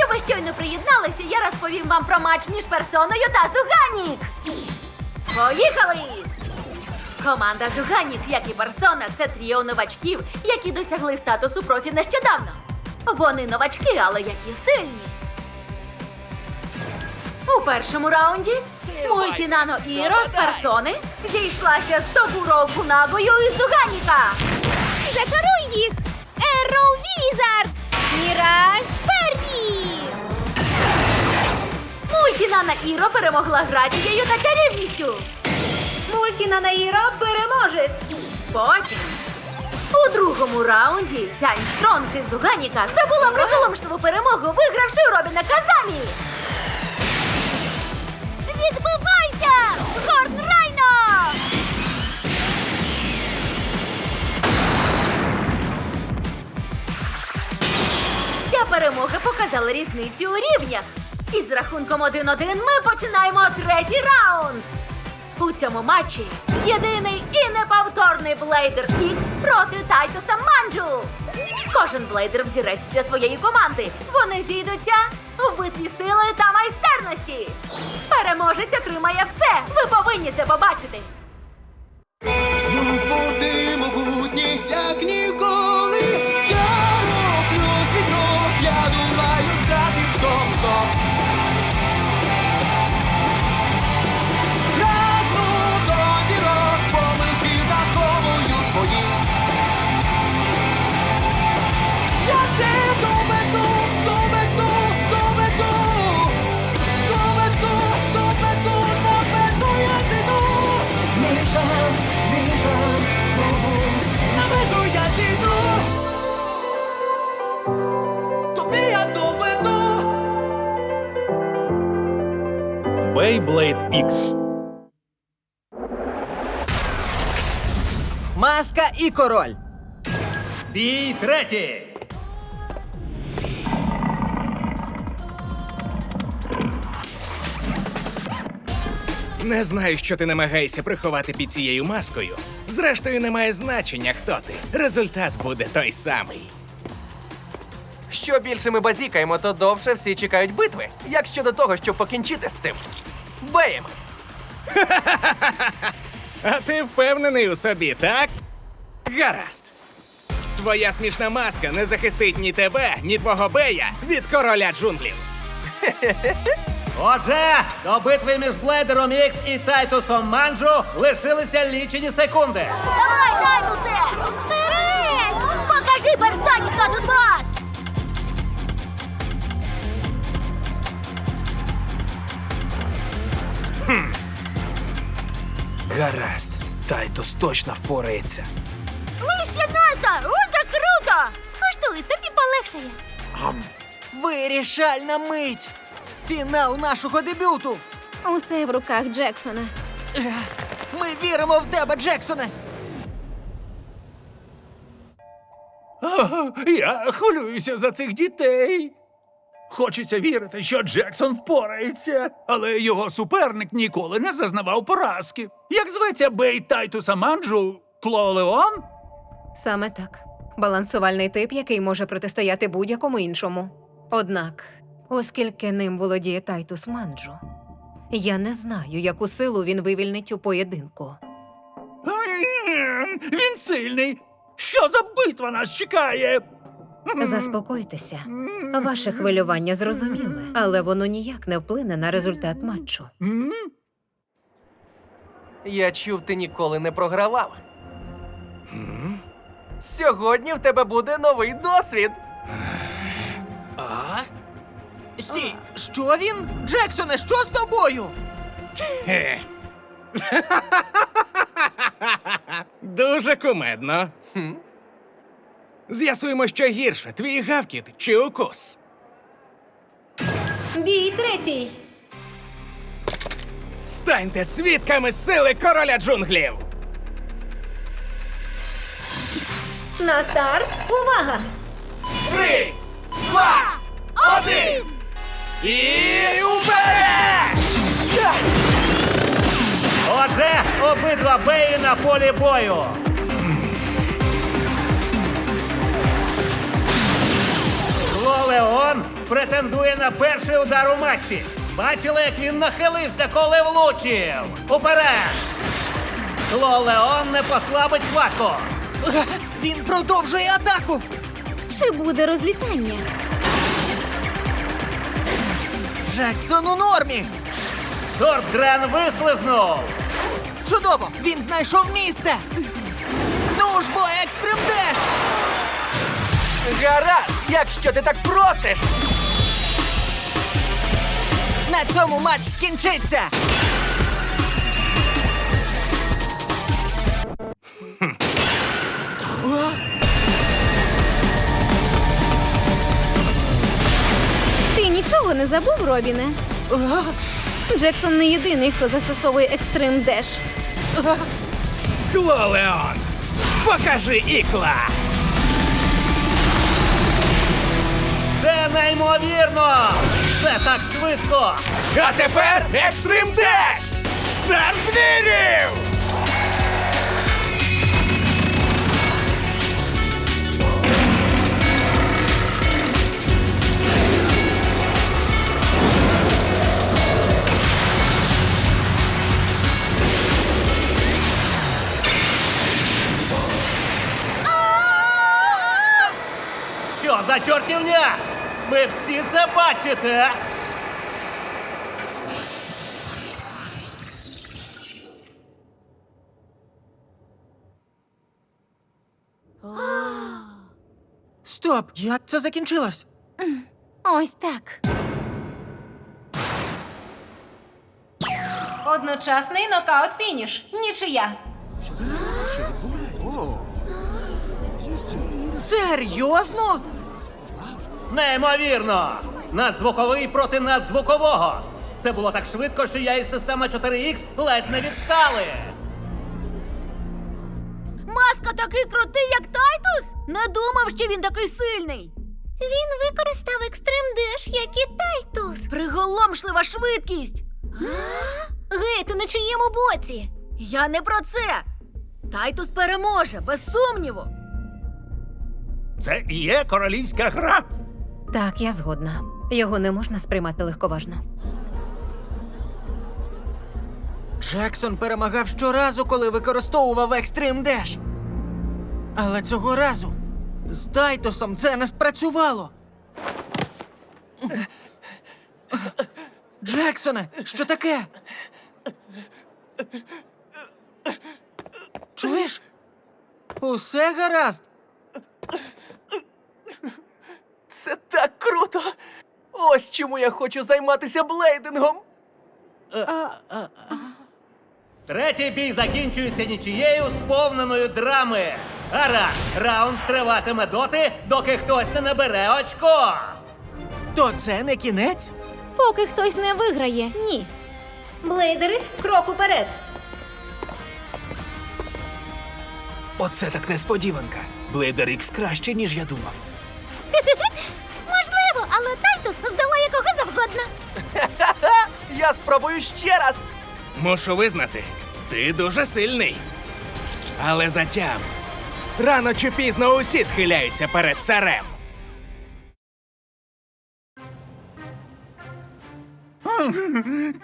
Якщо ви щойно приєдналися, я розповім вам про матч між персоною та Зуганік. Поїхали! Команда Зуганік, як і персона, це тріо новачків, які досягли статусу профі нещодавно. Вони новачки, але які сильні. У першому раунді мультінано Іро з персони зійшлася з Тобуро Кунагою із Зуганіка. Зачаруй їх! Ерроу Візард! Міраж Мультінана Іро перемогла грацією та чарівністю. Мультіна Наїро переможець! Потім у другому раунді ця інстронки з Уганіка здобула приголомшливу перемогу, вигравши у Робіна Казамі. Відбивайся! Горн Райно! Ця перемога показала різницю у рівнях. І з рахунком 1-1 ми починаємо третій раунд. У цьому матчі єдиний і неповторний блейдер Ікс проти Тайтоса Манджу. Кожен блейдер взірець для своєї команди. Вони зійдуться в битві сили та майстерності. Переможець отримає все. Ви повинні це побачити. Знов ти могутні, як ніколи. І король. Бій третій. Не знаю, що ти намагаєшся приховати під цією маскою. Зрештою, немає значення, хто ти. Результат буде той самий. Що більше ми базікаємо, то довше всі чекають битви. Як щодо того, щоб покінчити з цим? Беєм! А ти впевнений у собі, так? Гаразд. Твоя смішна маска не захистить ні тебе, ні твого бея від короля джунглів. Отже, до битви між Блейдером Ікс і Тайтусом Манджу лишилися лічені секунди. Давай, Тайтусе! Вперед! Покажи персоні, хто тут бас! Гаразд. Тайтус точно впорається. Полегшає. Вирішальна мить! Фінал нашого дебюту! Усе в руках Джексона. Ми віримо в тебе, Джексоне! Я хвилююся за цих дітей. Хочеться вірити, що Джексон впорається, але його суперник ніколи не зазнавав поразки. Як зветься Бей Тайтуса Манджу Клолеон? Саме так. Балансувальний тип, який може протистояти будь-якому іншому. Однак, оскільки ним володіє Тайтус Манджу, я не знаю, яку силу він вивільнить у поєдинку. Він сильний. Що за битва нас чекає? Заспокойтеся. Ваше хвилювання зрозуміле, але воно ніяк не вплине на результат матчу. Я чув, ти ніколи не програвав. Сьогодні в тебе буде новий досвід. А? Стій, що він? Джексоне, що з тобою? Дуже кумедно. З'ясуємо, що гірше: твій гавкіт чи укус. Бій третій! Станьте свідками сили короля джунглів! На старт! Увага! Три, два, один! І уперед! Отже, обидва беї на полі бою. Лолеон претендує на перший удар у матчі. Бачили, як він нахилився, коли влучив. Уперед! Лолеон не послабить хватку. Він продовжує атаку! Чи буде розлітання? Джексон у нормі! Сордгрен вислизнув. Чудово! Він знайшов місце! Ну ж бо екстрим деш! Гаразд, якщо ти так просиш! На цьому матч скінчиться! Ти нічого не забув, Робіне? Джексон не єдиний, хто застосовує екстрим деш. Клолеон! Покажи ікла! Це неймовірно! Це так швидко! А тепер екстрим деш! Цар звірів! За чортівня? Ви всі це бачите? Стоп! Як це закінчилось? Ось так. Одночасний нокаут фініш. Нічия. Серйозно? Неймовірно! Надзвуковий проти надзвукового! Це було так швидко, що я і система 4Х ледь не відстали! Маска такий крутий, як Тайтус? Не думав, що він такий сильний. Він використав екстрим деш, як і Тайтус. Приголомшлива швидкість. Гей, ти на чиєму боці? Я не про це. Тайтус переможе, без сумніву. Це і є королівська гра. Так, я згодна. Його не можна сприймати легковажно. Джексон перемагав щоразу, коли використовував екстрим деш. Але цього разу з Тайтосом це не спрацювало. Джексоне, що таке? Чуєш? Усе гаразд. Це так круто! Ось чому я хочу займатися блейдингом. Третій бій закінчується нічією сповненою драми. Гаразд, раунд триватиме доти, доки хтось не набере очко. То це не кінець? Поки хтось не виграє, ні. Блейдери, крок уперед. Оце так несподіванка. Блейдер Ікс краще, ніж я думав. Можливо, але Тайтус здолає кого завгодно. Я спробую ще раз. Мушу визнати, ти дуже сильний. Але затям. Рано чи пізно усі схиляються перед царем.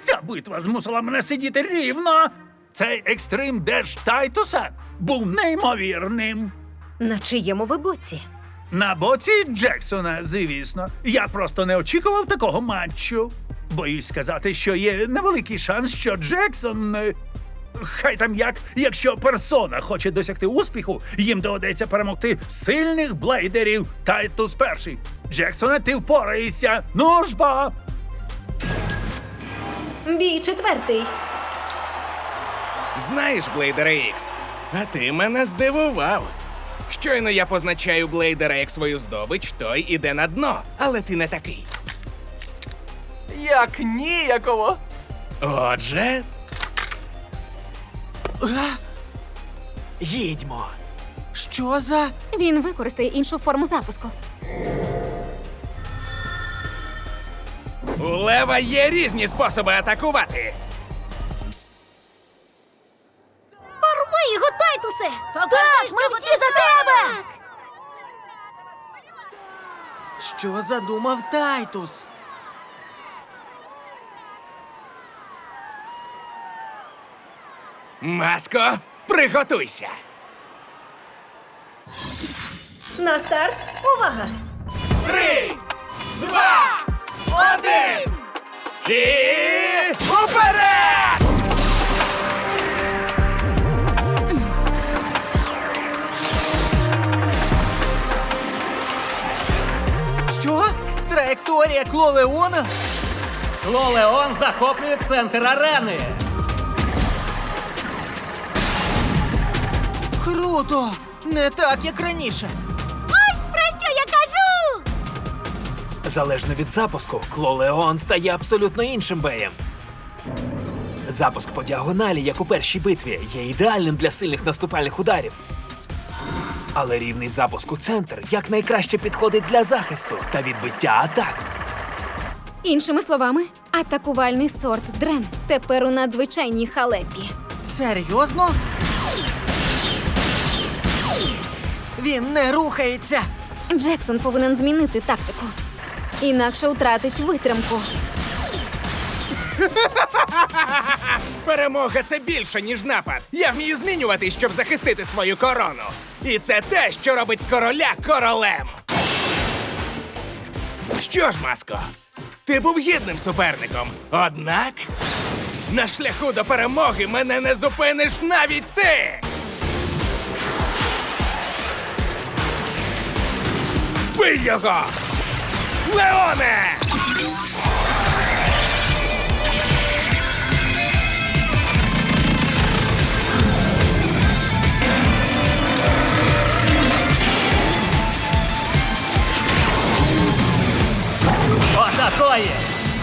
Ця битва змусила мене сидіти рівно. Цей екстрим Деш Тайтуса був неймовірним. На чиєму ви боці? На боці Джексона, звісно. Я просто не очікував такого матчу. Боюсь сказати, що є невеликий шанс, що Джексон. е, Хай там як, якщо персона хоче досягти успіху, їм доведеться перемогти сильних блейдерів Тайтус перший. Джексоне, ти впораєшся. Ну ж бо! Бій четвертий. Знаєш, Блейдера Ікс, а ти мене здивував. Щойно я позначаю Блейдера як свою здобич, той іде на дно, але ти не такий. Як ніяково. Отже, Їдьмо. Що за. Він використає іншу форму запуску. У лева є різні способи атакувати. Що задумав Тайтус? Маско, приготуйся. На старт, увага! Три, два, один. І уперед! Траєкторія Клолеона? Лолеон захоплює центр арени. Круто! Не так, як раніше. Ось про що я кажу! Залежно від запуску, Клолеон стає абсолютно іншим беєм. Запуск по діагоналі, як у першій битві, є ідеальним для сильних наступальних ударів. Але рівний запуск у центр якнайкраще підходить для захисту та відбиття атак. Іншими словами, атакувальний сорт Дрен тепер у надзвичайній халепі. Серйозно? Він не рухається. Джексон повинен змінити тактику. Інакше втратить витримку. Перемога це більше, ніж напад. Я вмію змінювати, щоб захистити свою корону. І це те, що робить короля королем. Що ж, Маско, ти був гідним суперником. Однак на шляху до перемоги мене не зупиниш навіть ти. Бий його! Леоне!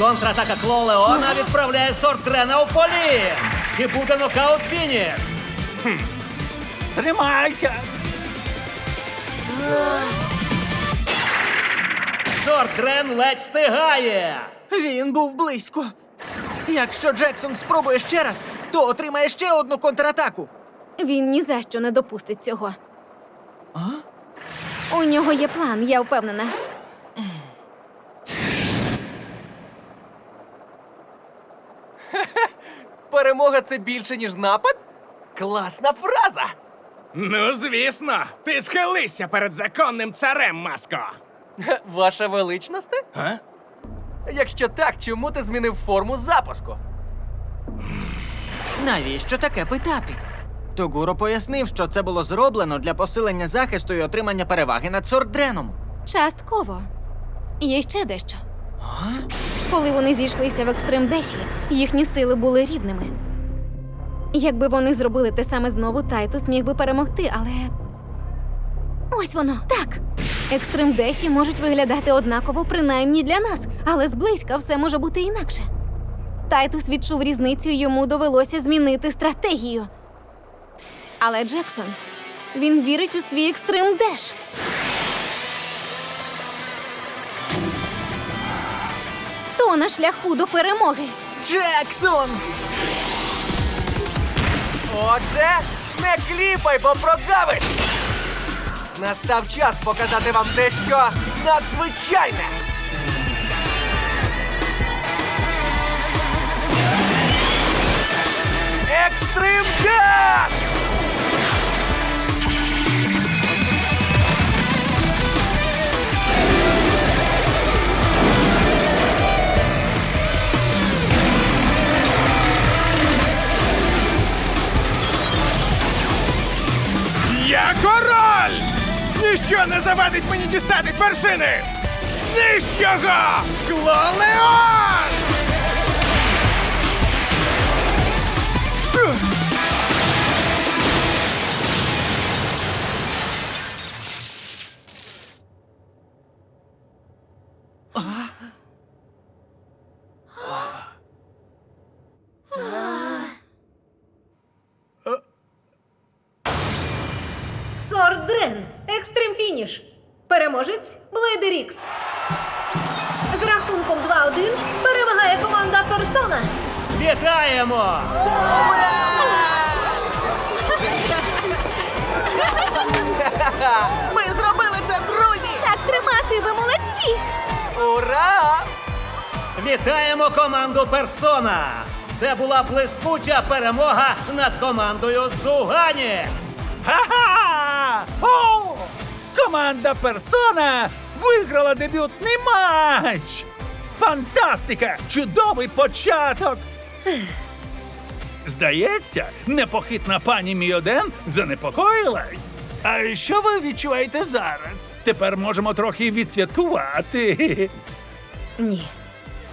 Контратака Клолеона відправляє Сортрена у полі. Чи буде нокаут фініш? Тримайся! Сортрен ледь встигає. Він був близько. Якщо Джексон спробує ще раз, то отримає ще одну контратаку. Він ні за що не допустить цього. А? У нього є план, я впевнена. Перемога це більше, ніж напад? Класна фраза! Ну, звісно, ти схилися перед законним царем, Маско. Ваша величність? А? Якщо так, чому ти змінив форму запуску? Навіщо таке питати? Тогуро пояснив, що це було зроблено для посилення захисту і отримання переваги над Сордреном. Частково. Є ще дещо. Коли вони зійшлися в екстрем деші, їхні сили були рівними. Якби вони зробили те саме знову, Тайтус міг би перемогти, але. Ось воно, так. Екстрем деші можуть виглядати однаково, принаймні для нас, але зблизька все може бути інакше. Тайтус відчув різницю, йому довелося змінити стратегію. Але Джексон, він вірить у свій екстрем деш. Хто на шляху до перемоги? Джексон! Отже, не кліпай, бо прогавиш! Настав час показати вам дещо надзвичайне! Екстрим Ніщо не завадить мені дістатись вершини! Знищ його! Клолеон! Сордрен! Фініш. Переможець Блейдер Ікс. З рахунком 2-1 перемагає команда Персона. Вітаємо! Ми зробили це, друзі! Так тримати, ви молодці! Ура! Вітаємо команду Персона! Це була блискуча перемога над командою Зугані! Ха-ха! Команда Персона виграла дебютний матч! Фантастика! Чудовий початок! Здається, непохитна пані Міоден занепокоїлась. А що ви відчуваєте зараз? Тепер можемо трохи відсвяткувати. Ні.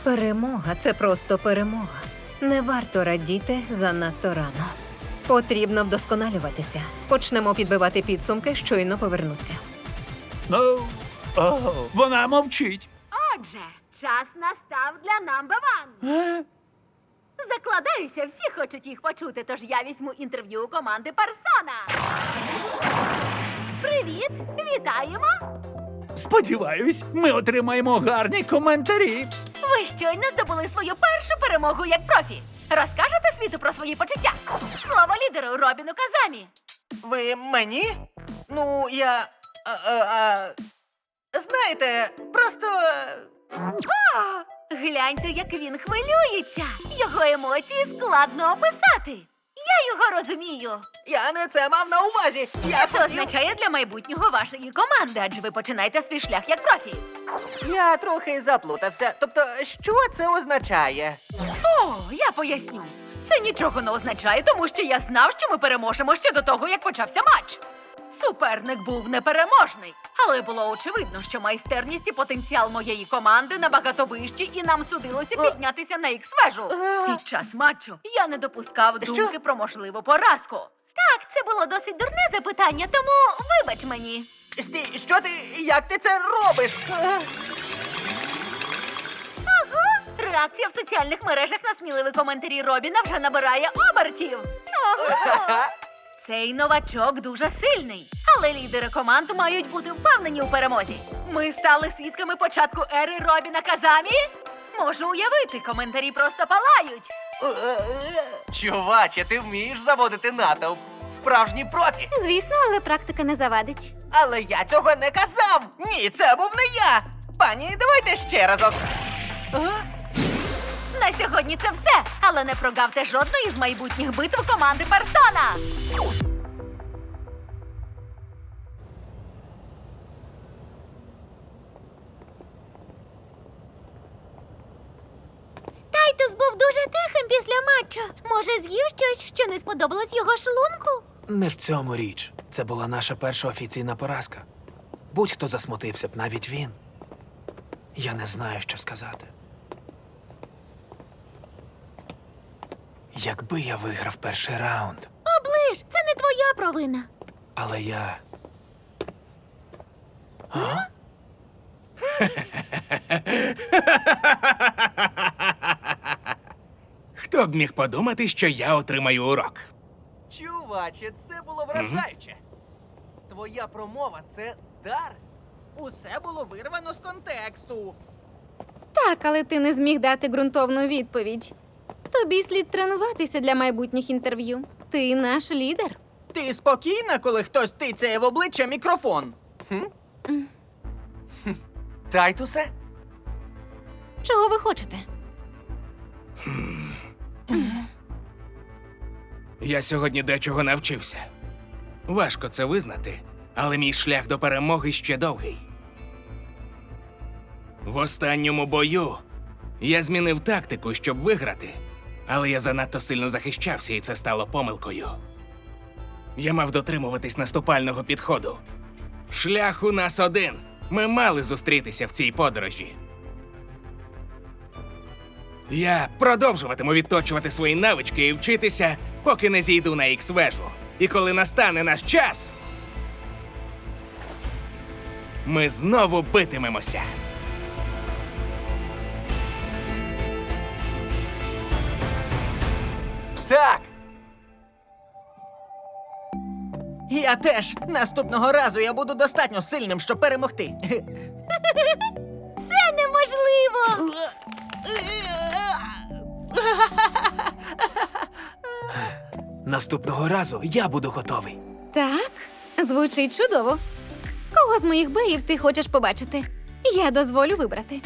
Перемога це просто перемога. Не варто радіти занадто рано. Потрібно вдосконалюватися. Почнемо підбивати підсумки, щойно повернуться. Ну, о, вона мовчить. Отже, час настав для number one. Е? Закладаюся, всі хочуть їх почути, тож я візьму інтерв'ю у команди Персона. Привіт! Вітаємо! Сподіваюсь, ми отримаємо гарні коментарі. Ви щойно здобули свою першу перемогу як профі. Розкажете світу про свої почуття. Слово лідеру Робіну Казамі. Ви мені? Ну, я. А, знаєте, просто. А, гляньте, як він хвилюється. Його емоції складно описати. Я його розумію. Я не це мав на увазі. Я Це хотів... означає для майбутнього вашої команди, адже ви починаєте свій шлях як профі. Я трохи заплутався. Тобто, що це означає? О, я поясню. Це нічого не означає, тому що я знав, що ми переможемо ще до того, як почався матч. Суперник був непереможний, але було очевидно, що майстерність і потенціал моєї команди набагато вищі, і нам судилося піднятися на ікс-вежу. Під час матчу я не допускав думки про можливу поразку. Так, це було досить дурне запитання, тому вибач мені. Стій, що ти. як ти це робиш? Е, Ага, реакція в соціальних мережах на сміливі коментарі Робіна вже набирає обертів. Ага. Цей новачок дуже сильний, але лідери команд мають бути впевнені у перемозі. Ми стали свідками початку ери Робіна Казамі. Можу уявити, коментарі просто палають. Чуваче, ти вмієш заводити натовп. Справжній профі. Звісно, але практика не завадить. Але я цього не казав. Ні, це був не я. Пані, давайте ще разок. На сьогодні це все, але не прогавте жодної з майбутніх битв команди Персона. Тайтус був дуже тихим після матчу. Може, з'їв щось, що не сподобалось його шлунку? Не в цьому річ. Це була наша перша офіційна поразка. Будь-хто засмутився б, навіть він. Я не знаю, що сказати. Якби я виграв перший раунд, Оближ, це не твоя провина. але я. А? Хто б міг подумати, що я отримаю урок? Чуваче, це було вражаюче. Твоя промова це дар. Усе було вирвано з контексту. Так, але ти не зміг дати ґрунтовну відповідь. Тобі слід тренуватися для майбутніх інтерв'ю. Ти наш лідер. Ти спокійна, коли хтось тицяє в обличчя мікрофон? Тайтусе? Чого ви хочете? Я сьогодні дечого навчився. Важко це визнати, але мій шлях до перемоги ще довгий. В останньому бою я змінив тактику, щоб виграти, але я занадто сильно захищався, і це стало помилкою. Я мав дотримуватись наступального підходу. Шлях у нас один. Ми мали зустрітися в цій подорожі. Я продовжуватиму відточувати свої навички і вчитися, поки не зійду на ікс-вежу. І коли настане наш час, ми знову битимемося. Так. Я теж. Наступного разу я буду достатньо сильним, щоб перемогти. Це неможливо! Наступного разу я буду готовий. Так, звучить чудово. Кого з моїх беїв ти хочеш побачити? Я дозволю вибрати.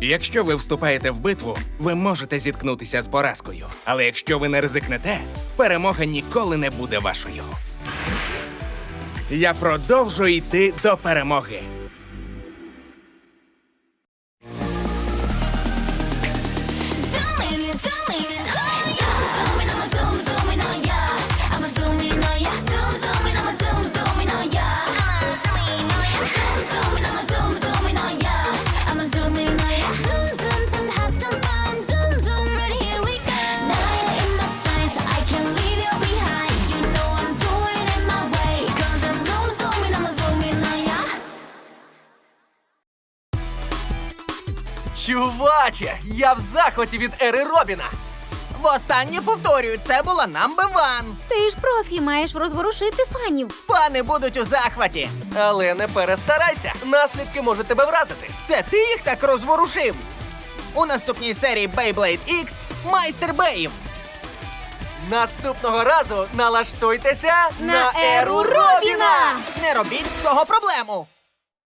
Якщо ви вступаєте в битву, ви можете зіткнутися з поразкою. Але якщо ви не ризикнете, перемога ніколи не буде вашою. Я продовжу йти до перемоги. Чуваче, я в захваті від Ери Робіна. Востаннє повторюю, це була number one. Ти ж профі, маєш розворушити фанів. Фани будуть у захваті. Але не перестарайся, наслідки можуть тебе вразити. Це ти їх так розворушив. У наступній серії Beyblade X майстер беїв. Наступного разу налаштуйтеся На еру Робіна! Не робіть з цього проблему.